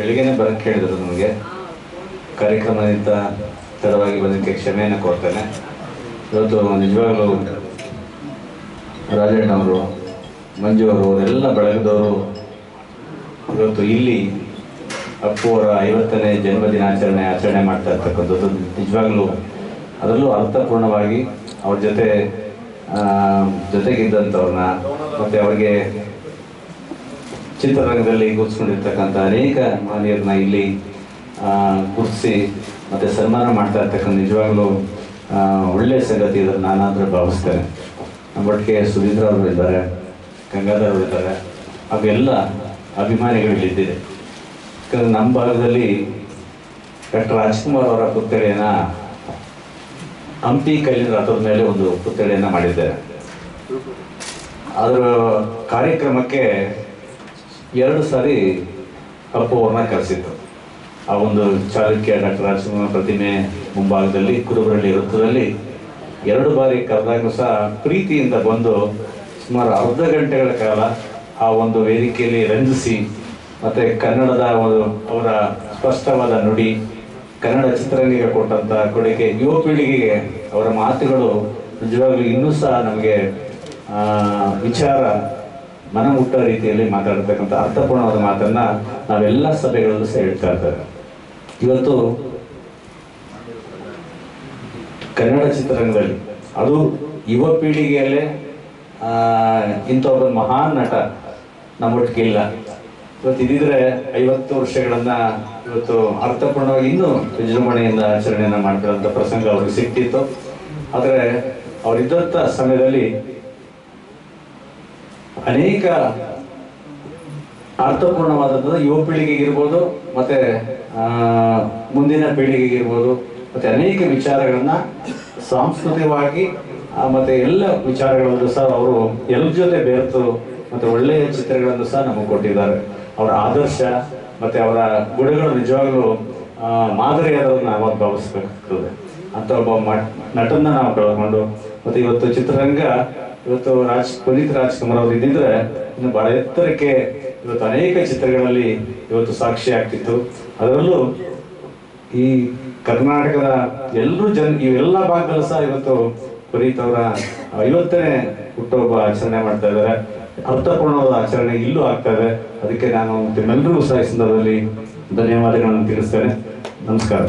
ಬೆಳಿಗ್ಗೆನೆ ಬರಕ್ಕೆ ಹೇಳಿದರು ನಮಗೆ. ಕಾರ್ಯಕ್ರಮದಿಂದ ತಡವಾಗಿ ಬಂದಕ್ಕೆ ಕ್ಷಮೆಯನ್ನು ಕೊಡ್ತೇನೆ ಇವತ್ತು ನಿಜವಾಗಲೂ ರಾಜಣ್ಣವರು ಮಂಜು ಅವರು ಎಲ್ಲ ಬೆಳಗದವರು ಇವತ್ತು ಇಲ್ಲಿ ಅಪ್ಪು ಅವರ ಐವತ್ತನೇ ಜನ್ಮದಿನಾಚರಣೆ ಆಚರಣೆ ಮಾಡ್ತಾ ಇರ್ತಕ್ಕಂಥದ್ದು. ನಿಜವಾಗ್ಲೂ ಅದರಲ್ಲೂ ಅರ್ಥಪೂರ್ಣವಾಗಿ ಅವ್ರ ಜೊತೆ ಜೊತೆಗಿದ್ದಂಥವ್ರನ್ನ ಮತ್ತು ಅವ್ರಿಗೆ ಚಿತ್ರರಂಗದಲ್ಲಿ ಗುರುತಿಸ್ಕೊಂಡಿರ್ತಕ್ಕಂಥ ಅನೇಕ ಮಹನೀಯರನ್ನ ಇಲ್ಲಿ ಗುರುತಿಸಿ ಮತ್ತು ಸನ್ಮಾನ ಮಾಡ್ತಾ ಇರ್ತಕ್ಕಂಥ ನಿಜವಾಗ್ಲೂ ಒಳ್ಳೆಯ ಸಂಗತಿ ಇದನ್ನು ನಾನಾದರೂ ಭಾವಿಸ್ತೇನೆ. ನಮ್ಮೊಟ್ಟಿಗೆ ಸುಧೀಂದ್ರ ಅವರು ಇದ್ದಾರೆ, ಗಂಗಾಧರ್ ಅವರು ಇದ್ದಾರೆ ಅವೆಲ್ಲ ಎಲ್ಲ ಅಭಿಮಾನಿಗಳು ಇಲ್ಲಿದ್ದಿದೆ ಯಾಕಂದ್ರೆ ನಮ್ಮ ಭಾಗದಲ್ಲಿ ಡಾಕ್ಟರ್ ರಾಜ್ಕುಮಾರ್ ಅವರ ಪುತ್ಥಳಿಯನ್ನ ಹಂಪಿ ಕಲ್ಲಿನ ರಥದ ಮೇಲೆ ಒಂದು ಪುತ್ಥಳಿಯನ್ನ ಮಾಡಿದ್ದಾರೆ. ಅದರ ಕಾರ್ಯಕ್ರಮಕ್ಕೆ ಎರಡು ಸಾರಿ ಅಪ್ಪು ಅವ್ರನ್ನ ಕರೆಸಿತ್ತು. ಆ ಒಂದು ಚಾಲುಕ್ಯ ಡಾಕ್ಟರ್ ರಾಜಕುಮಾರ್ ಪ್ರತಿಮೆ ಮುಂಭಾಗದಲ್ಲಿ ಕುರುಬರಳ್ಳಿ ವೃತ್ತದಲ್ಲಿ ಎರಡು ಬಾರಿ ಕರೆದಾಗೂ ಸಹ ಪ್ರೀತಿಯಿಂದ ಬಂದು ಸುಮಾರು ಅರ್ಧ ಗಂಟೆಗಳ ಕಾಲ ಆ ಒಂದು ವೇದಿಕೆಯಲ್ಲಿ ರಂಜಿಸಿ ಮತ್ತೆ ಕನ್ನಡದ ಒಂದು ಅವರ ಸ್ಪಷ್ಟವಾದ ನುಡಿ ಕನ್ನಡ ಚಿತ್ರರಂಗಿಗೆ ಕೊಟ್ಟಂತ ಕೊಡುಗೆ ಯುವ ಪೀಳಿಗೆಗೆ ಅವರ ಮಾತುಗಳು ನಿಜವಾಗ್ಲೂ ಇನ್ನೂ ಸಹ ನಮಗೆ ಆ, ವಿಚಾರ ಮನಮುಟ್ಟ ರೀತಿಯಲ್ಲಿ ಮಾತಾಡ್ತಕ್ಕಂಥ ಅರ್ಥಪೂರ್ಣವಾದ ಮಾತನ್ನ ನಾವೆಲ್ಲ ಸಭೆಗಳಲ್ಲೂ ಸಹ ಹೇಳ್ತಾ ಇವತ್ತು ಕನ್ನಡ ಚಿತ್ರರಂಗದಲ್ಲಿ, ಅದು ಯುವ ಪೀಳಿಗೆಯಲ್ಲೇ ಇಂಥ ಒಬ್ಬ ಮಹಾನ್ ನಟ ನಮ್ಮೊಟ್ಟಿಗೆ ಇಲ್ಲ. ಇವತ್ತು ಇದ್ರೆ ಐವತ್ತು ವರ್ಷಗಳನ್ನ ಇವತ್ತು ಅರ್ಥಪೂರ್ಣವಾಗಿ ಇನ್ನೂ ವಿಜೃಂಭಣೆಯಿಂದ ಆಚರಣೆಯನ್ನ ಮಾಡ್ಕೊಳ್ಳೋಂಥ ಪ್ರಸಂಗ ಅವ್ರಿಗೆ ಸಿಕ್ತಿತ್ತು. ಆದರೆ ಅವರಿದ್ದಂಥ ಸಮಯದಲ್ಲಿ ಅನೇಕ ಅರ್ಥಪೂರ್ಣವಾದಂಥದ್ದು ಯುವ ಪೀಳಿಗೆಗೆ ಇರ್ಬೋದು ಮತ್ತೆ ಮುಂದಿನ ಪೀಳಿಗೆಗೆ ಇರ್ಬೋದು ಮತ್ತೆ ಅನೇಕ ವಿಚಾರಗಳನ್ನ ಸಾಂಸ್ಕೃತಿಕವಾಗಿ ಮತ್ತೆ ಎಲ್ಲ ವಿಚಾರಗಳಲ್ಲೂ ಸಹ ಅವರು ಎಲ್ಲರ ಜೊತೆ ಬೆರೆತು, ಮತ್ತೆ ಒಳ್ಳೆಯ ಚಿತ್ರಗಳನ್ನು ಸಹ ನಮಗೆ ಕೊಟ್ಟಿದ್ದಾರೆ. ಅವರ ಆದರ್ಶ, ಮತ್ತೆ ಅವರ ಗುಣಗಳು ನಿಜವಾಗ್ಲೂ ಮಾದರಿಯಾದವ್ರನ್ನ ನಾವು ಭಾವಿಸ್ಬೇಕಾಗ್ತದೆ. ಅಂತ ಒಬ್ಬ ನಟನ್ನ ನಾವು ಕಳ್ಕೊಂಡು ಮತ್ತೆ ಇವತ್ತು ಚಿತ್ರರಂಗ ಇವತ್ತು ರಾಜ್, ಪುನೀತ್ ರಾಜ್ಕುಮಾರ್ ಅವರು ಇದ್ದಿದ್ರೆ ಇನ್ನು ಬಹಳ ಎತ್ತರಕ್ಕೆ ಇವತ್ತು ಅನೇಕ ಚಿತ್ರಗಳಲ್ಲಿ ಇವತ್ತು ಸಾಕ್ಷಿ ಆಗ್ತಿತ್ತು. ಅದರಲ್ಲೂ ಈ ಕರ್ನಾಟಕದ ಎಲ್ಲರೂ ಜನ ಇವೆಲ್ಲ ಭಾಗದಲ್ಲೂ ಸಹ ಇವತ್ತು ಪುನೀತ್ ಅವರ ಐವತ್ತನೇ ಹುಟ್ಟುಹಬ್ಬ ಆಚರಣೆ ಮಾಡ್ತಾ ಇದ್ದಾರೆ. ಅರ್ಥಪೂರ್ಣವಾದ ಆಚರಣೆ ಇಲ್ಲೂ ಆಗ್ತಾ ಇದೆ. ಅದಕ್ಕೆ ನಾನು ನಿಮ್ಮೆಲ್ಲರೂ ಸಹ ಈ ಸಂದರ್ಭದಲ್ಲಿ ಧನ್ಯವಾದಗಳನ್ನು ತಿಳಿಸ್ತೇನೆ. ನಮಸ್ಕಾರ.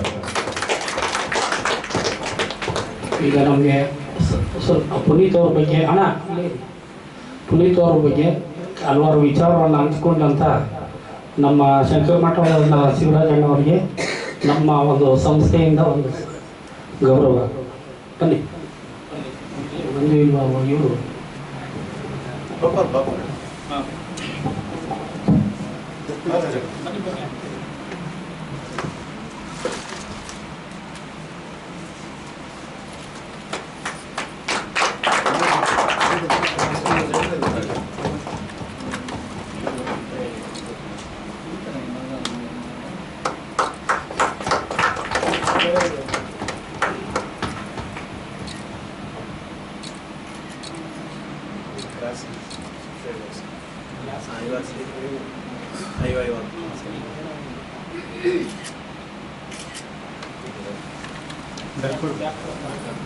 ಈಗ ನಮಗೆ ಸ್ವಲ್ಪ ಪುನೀತ್ ಅವ್ರ ಬಗ್ಗೆ, ಅಣ್ಣ ಪುನೀತ್ ಅವ್ರ ಬಗ್ಗೆ ಹಲವಾರು ವಿಚಾರವನ್ನು ಹಂಚ್ಕೊಂಡಂಥ ನಮ್ಮ ಶಂಕರ ಮಠದ ಶಿವರಾಜಣ್ಣ ಅವರಿಗೆ ನಮ್ಮ ಒಂದು ಸಂಸ್ಥೆಯಿಂದ ಒಂದು ಗೌರವ. ಬನ್ನಿ. ಒಂದು ಇವರು?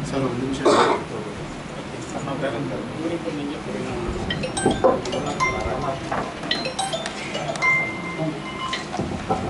ಸರ್ ಒಂದು ನಿಮಿಷ ಇವ್ರಿಬ್ಬರು ನಿಂಗೆ